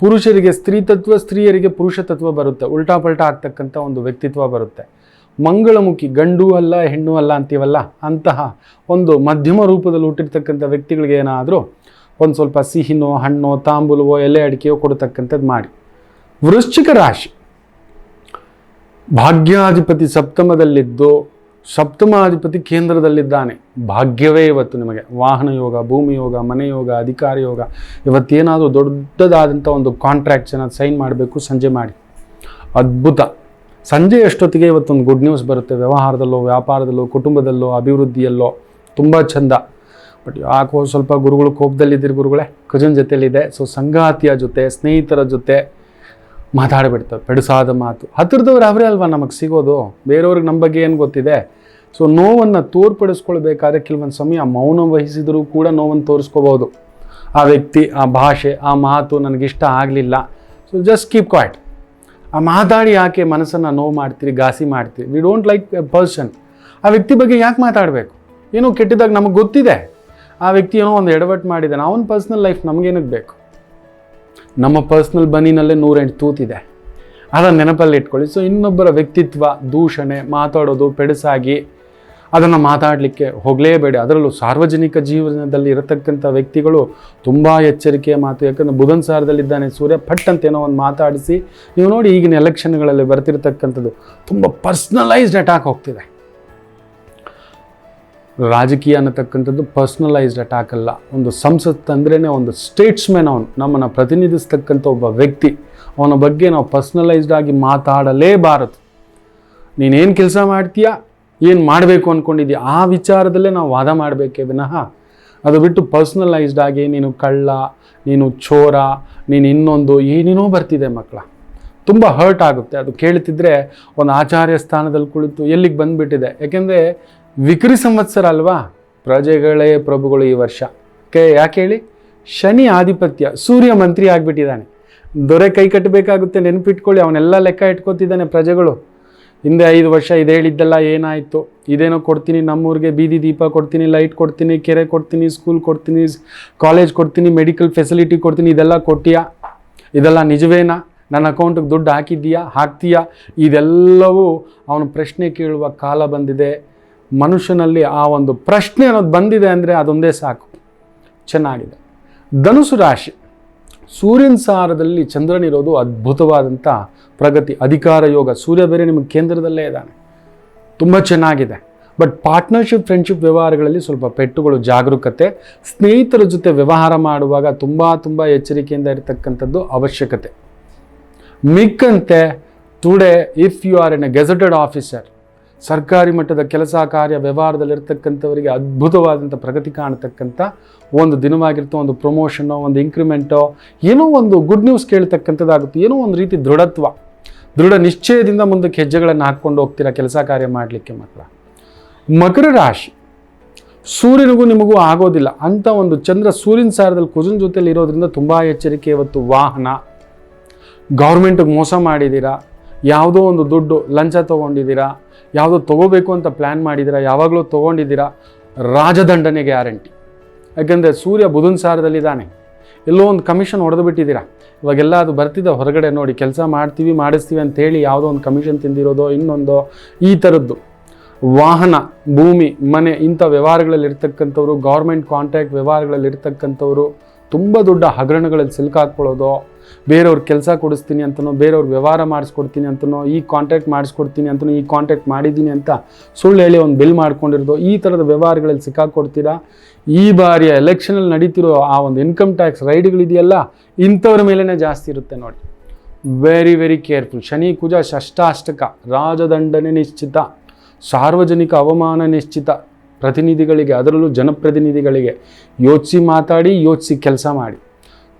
ಪುರುಷರಿಗೆ ಸ್ತ್ರೀ ತತ್ವ, ಸ್ತ್ರೀಯರಿಗೆ ಪುರುಷ ತತ್ವ ಬರುತ್ತೆ. ಉಲ್ಟಾ ಪಲ್ಟಾ ಆಗ್ತಕ್ಕಂಥ ಒಂದು ವ್ಯಕ್ತಿತ್ವ ಬರುತ್ತೆ. ಮಂಗಳಮುಖಿ, ಗಂಡು ಅಲ್ಲ, ಹೆಣ್ಣು ಅಲ್ಲ ಅಂತೀವಲ್ಲ? ಅಂತಹ ಒಂದು ಮಧ್ಯಮ ರೂಪದಲ್ಲಿ ಹುಟ್ಟಿರ್ತಕ್ಕಂಥ ವ್ಯಕ್ತಿಗಳಿಗೆ ಏನಾದರೂ ಒಂದು ಸ್ವಲ್ಪ ಸಿಹಿನೋ, ಹಣ್ಣೋ, ತಾಂಬೂಲವೋ, ಎಲೆ ಅಡಿಕೆಯೋ ಕೊಡತಕ್ಕಂಥದ್ದು ಮಾಡಿ. ವೃಶ್ಚಿಕ ರಾಶಿ. ಭಾಗ್ಯಾಧಿಪತಿ ಸಪ್ತಮದಲ್ಲಿದ್ದು ಸಪ್ತಮಾಧಿಪತಿ ಕೇಂದ್ರದಲ್ಲಿದ್ದಾನೆ. ಭಾಗ್ಯವೇ ಇವತ್ತು ನಿಮಗೆ. ವಾಹನ ಯೋಗ, ಭೂಮಿ ಯೋಗ, ಮನೆ ಯೋಗ, ಅಧಿಕಾರ ಯೋಗ, ಇವತ್ತೇನಾದರೂ ದೊಡ್ಡದಾದಂಥ ಒಂದು ಕಾಂಟ್ರಾಕ್ಟ್ಸನ್ನು ಸೈನ್ ಮಾಡಬೇಕು, ಸಂಜೆ ಮಾಡಿ. ಅದ್ಭುತ. ಸಂಜೆ ಅಷ್ಟೊತ್ತಿಗೆ ಇವತ್ತೊಂದು ಗುಡ್ ನ್ಯೂಸ್ ಬರುತ್ತೆ. ವ್ಯವಹಾರದಲ್ಲೋ, ವ್ಯಾಪಾರದಲ್ಲೋ, ಕುಟುಂಬದಲ್ಲೋ, ಅಭಿವೃದ್ಧಿಯಲ್ಲೋ ತುಂಬ ಚಂದ. ಬಟ್ ಯಾಕೋ ಸ್ವಲ್ಪ ಗುರುಗಳು ಕೋಪದಲ್ಲಿದ್ದೀರಿ ಗುರುಗಳೇ. ಕಜನ್ ಜೊತೆಯಲ್ಲಿದೆ. ಸೊ ಸಂಗಾತಿಯ ಜೊತೆ, ಸ್ನೇಹಿತರ ಜೊತೆ ಮಾತಾಡಿಬಿಡ್ತವೆ ಪೆಡಸಾದ ಮಾತು. ಹತ್ತಿರದವ್ರು ಅವರೇ ಅಲ್ವಾ ನಮಗೆ ಸಿಗೋದು? ಬೇರೆಯವ್ರಿಗೆ ನಮ್ಮ ಬಗ್ಗೆ ಏನು ಗೊತ್ತಿದೆ? ಸೊ ನೋವನ್ನು ತೋರ್ಪಡಿಸ್ಕೊಳ್ಬೇಕಾದ್ರೆ ಕೆಲವೊಂದು ಸಮಯ ಮೌನ ವಹಿಸಿದರೂ ಕೂಡ ನೋವನ್ನು ತೋರಿಸ್ಕೋಬೋದು ಆ ವ್ಯಕ್ತಿ, ಆ ಭಾಷೆ, ಆ ಮಾತು ನನಗಿಷ್ಟ ಆಗಲಿಲ್ಲ. ಸೊ ಜಸ್ಟ್ ಕೀಪ್ ಕ್ವಾಯ್ಟ್ ಮಾತಾಡಿ ಯಾಕೆ ಮನಸ್ಸನ್ನು ನೋವು ಮಾಡ್ತೀರಿ, ಘಾಸಿ ಮಾಡ್ತೀರಿ? We don't like a person ಆ ವ್ಯಕ್ತಿ ಬಗ್ಗೆ ಯಾಕೆ ಮಾತಾಡಬೇಕು? ಏನೋ ಕೆಟ್ಟಿದಾಗ ನಮಗೆ ಗೊತ್ತಿದೆ. ಆ ವ್ಯಕ್ತಿ ಏನೋ ಒಂದು ಎಡವಟ್ಟು ಮಾಡಿದ್ದಾನೆ ಅವನ ಪರ್ಸ್ನಲ್ ಲೈಫ್ ನಮಗೇನಕ್ಕೆ ಬೇಕು? ನಮ್ಮ ಪರ್ಸ್ನಲ್ ಬನ್ನಿನಲ್ಲೇ ನೂರೆಂಟು ತೂತಿದೆ. ಅದನ್ನು ನೆನಪಲ್ಲಿ ಇಟ್ಕೊಳ್ಳಿ. ಸೊ ಇನ್ನೊಬ್ಬರ ವ್ಯಕ್ತಿತ್ವ, ದೂಷಣೆ, ಮಾತಾಡೋದು, ಪೆಡಸಾಗಿ ಅದನ್ನು ಮಾತಾಡಲಿಕ್ಕೆ ಹೋಗಲೇಬೇಡಿ. ಅದರಲ್ಲೂ ಸಾರ್ವಜನಿಕ ಜೀವನದಲ್ಲಿ ಇರತಕ್ಕಂಥ ವ್ಯಕ್ತಿಗಳು ತುಂಬ ಎಚ್ಚರಿಕೆಯ ಮಾತು. ಯಾಕಂದರೆ ಬುಧನ್ ಸಾರದಲ್ಲಿದ್ದಾನೆ, ಸೂರ್ಯ ಪಟ್ ಅಂತ ಏನೋ ಒಂದು ಮಾತಾಡಿಸಿ, ನೀವು ನೋಡಿ ಈಗಿನ ಎಲೆಕ್ಷನ್ಗಳಲ್ಲಿ ಬರ್ತಿರ್ತಕ್ಕಂಥದ್ದು ತುಂಬ ಪರ್ಸ್ನಲೈಸ್ಡ್ ಅಟ್ಯಾಕ್ ಹೋಗ್ತಿದೆ. ರಾಜಕೀಯ ಅನ್ನತಕ್ಕಂಥದ್ದು ಪರ್ಸ್ನಲೈಸ್ಡ್ ಅಟ್ಯಾಕ್ ಅಲ್ಲ. ಒಂದು ಸಂಸತ್ ಅಂದ್ರೇ ಒಂದು ಸ್ಟೇಟ್ಸ್ಮೆನ್ ಅವನು. ನಮ್ಮನ್ನು ಪ್ರತಿನಿಧಿಸ್ತಕ್ಕಂಥ ಒಬ್ಬ ವ್ಯಕ್ತಿ. ಅವನ ಬಗ್ಗೆ ನಾವು ಪರ್ಸ್ನಲೈಸ್ಡ್ ಆಗಿ ಮಾತಾಡಲೇಬಾರದು. ನೀನೇನು ಕೆಲಸ ಮಾಡ್ತೀಯಾ? ಏನು ಮಾಡಬೇಕು ಅಂದ್ಕೊಂಡಿದ್ಯಾ ಆ ವಿಚಾರದಲ್ಲೇ ನಾವು ವಾದ ಮಾಡಬೇಕೇ ವಿನಃ. ಅದು ಬಿಟ್ಟು ಪರ್ಸ್ನಲೈಸ್ಡ್ ಆಗಿ ನೀನು ಕಳ್ಳ, ನೀನು ಚೋರ, ನೀನು ಇನ್ನೊಂದು ಏನೇನೋ ಬರ್ತಿದೆ ಮಕ್ಕಳ. ತುಂಬ ಹರ್ಟ್ ಆಗುತ್ತೆ. ಅದು ಕೇಳ್ತಿದ್ರೆ ಒಂದು ಆಚಾರ್ಯ ಸ್ಥಾನದಲ್ಲಿ ಕುಳಿತು ಎಲ್ಲಿಗೆ ಬಂದುಬಿಟ್ಟಿದೆ? ಯಾಕೆಂದರೆ ವಿಕ್ರಿ ಸಂವತ್ಸರ ಅಲ್ವಾ? ಪ್ರಜೆಗಳೇ ಪ್ರಭುಗಳು ಈ ವರ್ಷ. ಕೆ ಯಾಕೆ ಹೇಳಿ? ಶನಿ ಆಧಿಪತ್ಯ, ಸೂರ್ಯ ಮಂತ್ರಿ ಆಗಿಬಿಟ್ಟಿದ್ದಾನೆ. ದೊರೆ ಕೈ ಕಟ್ಟಬೇಕಾಗುತ್ತೆ, ನೆನಪಿಟ್ಕೊಳ್ಳಿ, ಅವನೆಲ್ಲ ಲೆಕ್ಕ ಇಟ್ಕೋತಿದ್ದಾನೆ ಪ್ರಜೆಗಳು. ಹಿಂದೆ ಐದು ವರ್ಷ ಇದು ಹೇಳಿದ್ದೆಲ್ಲ ಏನಾಯಿತು? ಇದೇನೋ ಕೊಡ್ತೀನಿ ನಮ್ಮೂರಿಗೆ, ಬೀದಿ ದೀಪ ಕೊಡ್ತೀನಿ, ಲೈಟ್ ಕೊಡ್ತೀನಿ, ಕೆರೆ ಕೊಡ್ತೀನಿ ಸ್ಕೂಲ್ ಕೊಡ್ತೀನಿ ಕಾಲೇಜ್ ಕೊಡ್ತೀನಿ ಮೆಡಿಕಲ್ ಫೆಸಿಲಿಟಿ ಕೊಡ್ತೀನಿ, ಇದೆಲ್ಲ ಕೊಟ್ಟಿಯಾ? ಇದೆಲ್ಲ ನಿಜವೇನಾ? ನನ್ನ ಅಕೌಂಟಿಗೆ ದುಡ್ಡು ಹಾಕಿದ್ದೀಯಾ? ಹಾಕ್ತೀಯಾ? ಇದೆಲ್ಲವೂ ಅವನು ಪ್ರಶ್ನೆ ಕೇಳುವ ಕಾಲ ಬಂದಿದೆ. ಮನುಷ್ಯನಲ್ಲಿ ಆ ಒಂದು ಪ್ರಶ್ನೆ ಅನ್ನೋದು ಬಂದಿದೆ ಅಂದರೆ ಅದೊಂದೇ ಸಾಕು. ಚೆನ್ನಾಗಿದೆ. ಧನುಸು ರಾಶಿ. ಸೂರ್ಯನ ಸಾರದಲ್ಲಿ ಚಂದ್ರನಿರೋದು ಅದ್ಭುತವಾದಂಥ ಪ್ರಗತಿ. ಅಧಿಕಾರ ಯೋಗ. ಸೂರ್ಯ ಬೇರೆ ನಿಮಗೆ ಕೇಂದ್ರದಲ್ಲೇ ಇದ್ದಾನೆ. ತುಂಬ ಚೆನ್ನಾಗಿದೆ. ಬಟ್ ಪಾರ್ಟ್ನರ್ಶಿಪ್ ಫ್ರೆಂಡ್ಶಿಪ್ ವ್ಯವಹಾರಗಳಲ್ಲಿ ಸ್ವಲ್ಪ ಪೆಟ್ಟುಗಳು ಜಾಗರೂಕತೆ, ಸ್ನೇಹಿತರ ಜೊತೆ ವ್ಯವಹಾರ ಮಾಡುವಾಗ ತುಂಬ ತುಂಬ ಎಚ್ಚರಿಕೆಯಿಂದ ಇರತಕ್ಕಂಥದ್ದು ಅವಶ್ಯಕತೆ. ಮಿಕ್ಕಂತೆ today if you are an a gazetted officer ಸರ್ಕಾರಿ ಮಟ್ಟದ ಕೆಲಸ ಕಾರ್ಯ ವ್ಯವಹಾರದಲ್ಲಿರ್ತಕ್ಕಂಥವರಿಗೆ ಅದ್ಭುತವಾದಂಥ ಪ್ರಗತಿ ಕಾಣತಕ್ಕಂಥ ಒಂದು ದಿನವಾಗಿರ್ತೋ, ಒಂದು ಪ್ರಮೋಷನೋ ಒಂದು ಇಂಕ್ರಿಮೆಂಟೋ ಏನೋ ಒಂದು ಗುಡ್ ನ್ಯೂಸ್ ಕೇಳ್ತಕ್ಕಂಥದ್ದಾಗುತ್ತೆ, ಏನೋ ಒಂದು ರೀತಿ ದೃಢತ್ವ. ದೃಢ ನಿಶ್ಚಯದಿಂದ ಮುಂದಕ್ಕೆ ಹೆಜ್ಜೆಗಳನ್ನು ಹಾಕ್ಕೊಂಡು ಹೋಗ್ತೀರಾ ಕೆಲಸ ಕಾರ್ಯ ಮಾಡಲಿಕ್ಕೆ ಮಾತ್ರ. ಮಕರ ರಾಶಿ. ಸೂರ್ಯನಿಗೂ ನಿಮಗೂ ಆಗೋದಿಲ್ಲ. ಅಂಥ ಒಂದು ಚಂದ್ರ ಸೂರ್ಯನ ಸಾರದಲ್ಲಿ ಕುಜನ್ ಜೊತೆಲಿ ಇರೋದ್ರಿಂದ ತುಂಬ ಎಚ್ಚರಿಕೆ ಇವತ್ತು ವಾಹನ. ಗೌರ್ಮೆಂಟಿಗೆ ಮೋಸ ಮಾಡಿದ್ದೀರಾ? ಯಾವುದೋ ಒಂದು ದುಡ್ಡು ಲಂಚ ತೊಗೊಂಡಿದ್ದೀರಾ? ಯಾವುದೋ ತೊಗೋಬೇಕು ಅಂತ ಪ್ಲ್ಯಾನ್ ಮಾಡಿದ್ದೀರಾ? ಯಾವಾಗಲೂ ತೊಗೊಂಡಿದ್ದೀರಾ? ರಾಜದಂಡನೆ ಗ್ಯಾರಂಟಿ. ಯಾಕೆಂದರೆ ಸೂರ್ಯ ಬುಧನ್ ಸಾರದಲ್ಲಿದ್ದಾನೆ. ಎಲ್ಲೋ ಒಂದು ಕಮಿಷನ್ ಹೊಡೆದು ಬಿಟ್ಟಿದ್ದೀರಾ? ಇವಾಗೆಲ್ಲ ಅದು ಬರ್ತಿದೆ. ಹೊರಗಡೆ ನೋಡಿ ಕೆಲಸ ಮಾಡ್ತೀವಿ, ಮಾಡಿಸ್ತೀವಿ ಅಂತೇಳಿ ಯಾವುದೋ ಒಂದು ಕಮಿಷನ್ ತಿಂದಿರೋದೋ, ಇನ್ನೊಂದೋ, ಈ ಥರದ್ದು ವಾಹನ, ಭೂಮಿ, ಮನೆ ಇಂಥ ವ್ಯವಹಾರಗಳಲ್ಲಿ ಇರ್ತಕ್ಕಂಥವ್ರು ಗೌರ್ಮೆಂಟ್ ಕಾಂಟ್ರಾಕ್ಟ್ ವ್ಯವಹಾರಗಳಲ್ಲಿ ಇರ್ತಕ್ಕಂಥವ್ರು ತುಂಬ ದೊಡ್ಡ ಹಗರಣಗಳಲ್ಲಿ ಸಿಲುಕಾಕೊಳ್ಳೋದು ಬೇರೆಯವ್ರ ಕೆಲಸ ಕೊಡಿಸ್ತೀನಿ ಅಂತನೋ, ಬೇರೆಯವ್ರ ವ್ಯವಹಾರ ಮಾಡಿಸ್ಕೊಡ್ತೀನಿ ಅಂತನೋ, ಈ ಕಾಂಟ್ಯಾಕ್ಟ್ ಮಾಡಿಸ್ಕೊಡ್ತೀನಿ ಅಂತನೋ, ಈ ಕಾಂಟ್ಯಾಕ್ಟ್ ಮಾಡಿದ್ದೀನಿ ಅಂತ ಸುಳ್ಳು ಹೇಳಿ ಒಂದು ಬಿಲ್ ಮಾಡ್ಕೊಂಡಿರೋದು, ಈ ಥರದ ವ್ಯವಹಾರಗಳಲ್ಲಿ ಸಿಕ್ಕಾಕೊಡ್ತೀರಾ ಈ ಬಾರಿಯ ಎಲೆಕ್ಷನಲ್ಲಿ ನಡೀತಿರೋ ಆ ಒಂದು ಇನ್ಕಮ್ ಟ್ಯಾಕ್ಸ್ ರೈಡ್ಗಳಿದೆಯಲ್ಲ, ಇಂಥವ್ರ ಮೇಲೇ ಜಾಸ್ತಿ ಇರುತ್ತೆ ನೋಡಿ. ವೆರಿ ವೆರಿ ಕೇರ್ಫುಲ್ ಶನಿ, ಕುಜ, ಷಷ್ಠಾಷ್ಟಕ, ರಾಜದಂಡನೆ ನಿಶ್ಚಿತ, ಸಾರ್ವಜನಿಕ ಅವಮಾನ ನಿಶ್ಚಿತ. ಪ್ರತಿನಿಧಿಗಳಿಗೆ, ಅದರಲ್ಲೂ ಜನಪ್ರತಿನಿಧಿಗಳಿಗೆ ಯೋಚಿಸಿ ಮಾತಾಡಿ, ಯೋಚಿಸಿ ಕೆಲಸ ಮಾಡಿ.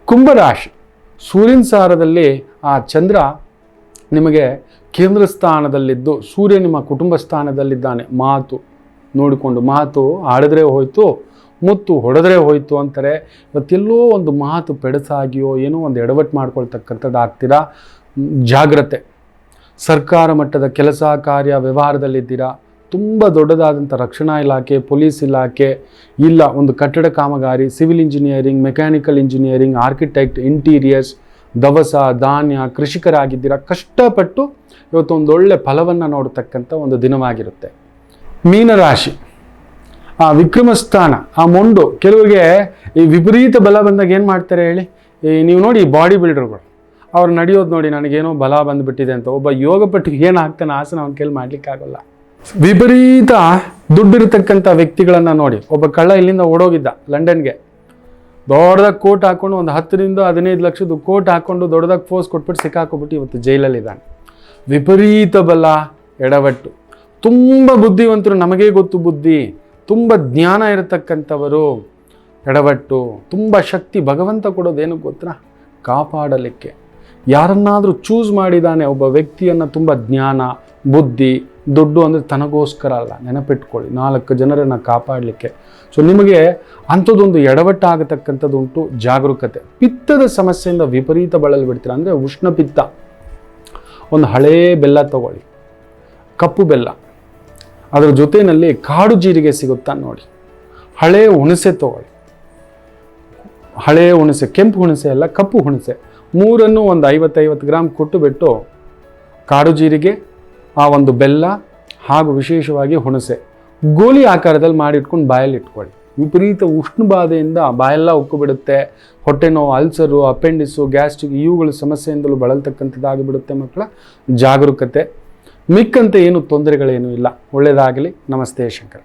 ಕುಂಭರಾಶಿ, ಸೂರ್ಯನ ಸಾರದಲ್ಲಿ ಆ ಚಂದ್ರ ನಿಮಗೆ ಕೇಂದ್ರ ಸ್ಥಾನದಲ್ಲಿದ್ದು, ಸೂರ್ಯ ನಿಮ್ಮ ಕುಟುಂಬ ಸ್ಥಾನದಲ್ಲಿದ್ದಾನೆ. ಮಾತು ನೋಡಿಕೊಂಡು, ಮಾತು ಆಡಿದ್ರೆ ಹೋಯಿತು, ಮುತ್ತು ಹೊಡೆದ್ರೆ ಹೋಯಿತು ಅಂತಾರೆ. ಇವತ್ತೆಲ್ಲೋ ಒಂದು ಮಾತು ಪೆಡಸಾಗಿಯೋ, ಏನೋ ಒಂದು ಎಡವಟ್ಟು ಮಾಡ್ಕೊಳ್ತಕ್ಕಂಥದ್ದು ಆಗ್ತೀರಾ? ಜಾಗ್ರತೆ. ಸರ್ಕಾರ ಮಟ್ಟದ ಕೆಲಸ, ಕಾರ್ಯ, ವ್ಯವಹಾರದಲ್ಲಿದ್ದೀರಾ? ತುಂಬ ದೊಡ್ಡದಾದಂಥ ರಕ್ಷಣಾ ಇಲಾಖೆ, ಪೊಲೀಸ್ ಇಲಾಖೆ, ಇಲ್ಲ ಒಂದು ಕಟ್ಟಡ ಕಾಮಗಾರಿ, civil engineering, mechanical engineering, architect, interiors, ದವಸ, ಧಾನ್ಯ, ಕೃಷಿಕರಾಗಿದ್ದೀರಾ, ಕಷ್ಟಪಟ್ಟು ಇವತ್ತು ಒಂದು ಒಳ್ಳೆ ಫಲವನ್ನು ನೋಡತಕ್ಕಂಥ ಒಂದು ದಿನವಾಗಿರುತ್ತೆ. ಮೀನರಾಶಿ. ಆ ವಿಕ್ರಮಸ್ಥಾನ, ಆ ಮೊಂಡು, ಕೆಲವರಿಗೆ ಈ ವಿಪರೀತ ಬಲ ಬಂದಾಗ ಏನು ಮಾಡ್ತಾರೆ ಹೇಳಿ? ಈ ನೀವು ನೋಡಿ ಬಾಡಿ ಬಿಲ್ಡರ್ಗಳು, ಅವ್ರು ನಡೆಯೋದು ನೋಡಿ ನನಗೇನೋ ಬಲ ಬಂದುಬಿಟ್ಟಿದೆ ಅಂತ, ಒಬ್ಬ ಯೋಗಪಟ್ಟು ಏನು ಆಗ್ತಾನೆ ಆಸನ ಅವನ ಕೇಳಿ ಮಾಡ್ಲಿಕ್ಕಾಗಲ್ಲ. ವಿಪರೀತ ದುಡ್ಡಿರತಕ್ಕಂಥ ವ್ಯಕ್ತಿಗಳನ್ನು ನೋಡಿ. ಒಬ್ಬ ಕಳ್ಳ ಇಲ್ಲಿಂದ ಓಡೋಗಿದ್ದ ಲಂಡನ್ಗೆ. ದೊಡ್ಡದಾಗ ಕೋಟ್ ಹಾಕೊಂಡು ಒಂದು ಹತ್ತರಿಂದ ಹದಿನೈದು ಲಕ್ಷದ ಕೋಟ್ ಹಾಕೊಂಡು ದೊಡ್ಡದಾಗಿ ಫೋರ್ಸ್ ಕೊಟ್ಬಿಟ್ಟು ಸಿಕ್ಕಾಕೊಬಿಟ್ಟು ಇವತ್ತು ಜೈಲಲ್ಲಿದ್ದಾನೆ ವಿಪರೀತ ಬಲ, ಎಡವಟ್ಟು. ತುಂಬ ಬುದ್ಧಿವಂತರು, ನಮಗೇ ಗೊತ್ತು ಬುದ್ಧಿ. ತುಂಬ ಜ್ಞಾನ ಇರತಕ್ಕಂಥವರು. ಎಡವಟ್ಟು. ತುಂಬ ಶಕ್ತಿ ಭಗವಂತ ಕೊಡೋದೇನು ಗೊತ್ತಾ? ಕಾಪಾಡಲಿಕ್ಕೆ. ಯಾರನ್ನಾದರೂ ಚೂಸ್ ಮಾಡಿದ್ದಾನೆ ಒಬ್ಬ ವ್ಯಕ್ತಿಯನ್ನು ತುಂಬ ಜ್ಞಾನ, ಬುದ್ಧಿ ದುಡ್ಡು ಅಂದರೆ ತನಗೋಸ್ಕರ ಅಲ್ಲ, ನೆನಪಿಟ್ಕೊಳ್ಳಿ. ನಾಲ್ಕು ಜನರನ್ನು ಕಾಪಾಡಲಿಕ್ಕೆ. ಸೊ ನಿಮಗೆ ಅಂಥದ್ದೊಂದು ಎಡವಟ್ಟು ಉಂಟು ಜಾಗರೂಕತೆ. ಪಿತ್ತದ ಸಮಸ್ಯೆಯಿಂದ ವಿಪರೀತ ಬಳಲು ಬಿಡ್ತೀರ? ಅಂದರೆ ಉಷ್ಣ ಪಿತ್ತ. ಒಂದು ಹಳೇ ಬೆಲ್ಲ ತಗೊಳ್ಳಿ. ಕಪ್ಪು ಬೆಲ್ಲ. ಅದರ ಜೊತೆಯಲ್ಲಿ ಕಾಡು ಜೀರಿಗೆ ಸಿಗುತ್ತಾ ನೋಡಿ. ಹಳೇ ಹುಣಸೆ ತಗೊಳ್ಳಿ. ಹಳೆ ಹುಣಸೆ, ಕೆಂಪು ಹುಣಸೆ ಅಲ್ಲ, ಕಪ್ಪು ಹುಣಸೆ. ಮೂರನ್ನು ಒಂದು ಐವತ್ತೈವತ್ತು ಗ್ರಾಮ್ ಕೊಟ್ಟು ಬಿಟ್ಟು ಕಾಡು ಜೀರಿಗೆ ಆ ಒಂದು ಬೆಲ್ಲ ಹಾಗೂ ವಿಶೇಷವಾಗಿ ಹುಣಸೆ. ಗೋಲಿ ಆಕಾರದಲ್ಲಿ ಮಾಡಿಟ್ಕೊಂಡು ಬಾಯಲ್ಲಿ ಇಟ್ಕೊಳ್ಳಿ. ವಿಪರೀತ ಉಷ್ಣ ಬಾಧೆಯಿಂದ ಬಾಯೆಲ್ಲ ಉಕ್ಕು ಬಿಡುತ್ತೆ ಹೊಟ್ಟೆ ನೋವು, ಅಲ್ಸರು, ಅಪೆಂಡಿಸು, ಗ್ಯಾಸ್ಟ್ರಿಕ್ ಇವುಗಳ ಸಮಸ್ಯೆಯಿಂದಲೂ ಬಳಲ್ತಕ್ಕಂಥದ್ದಾಗಿಬಿಡುತ್ತೆ ಮಕ್ಕಳ ಜಾಗರೂಕತೆ. ಮಿಕ್ಕಂತೆ ಏನು ತೊಂದರೆಗಳೇನೂ ಇಲ್ಲ. ಒಳ್ಳೆಯದಾಗಲಿ. ನಮಸ್ತೆ ಶಂಕರ್.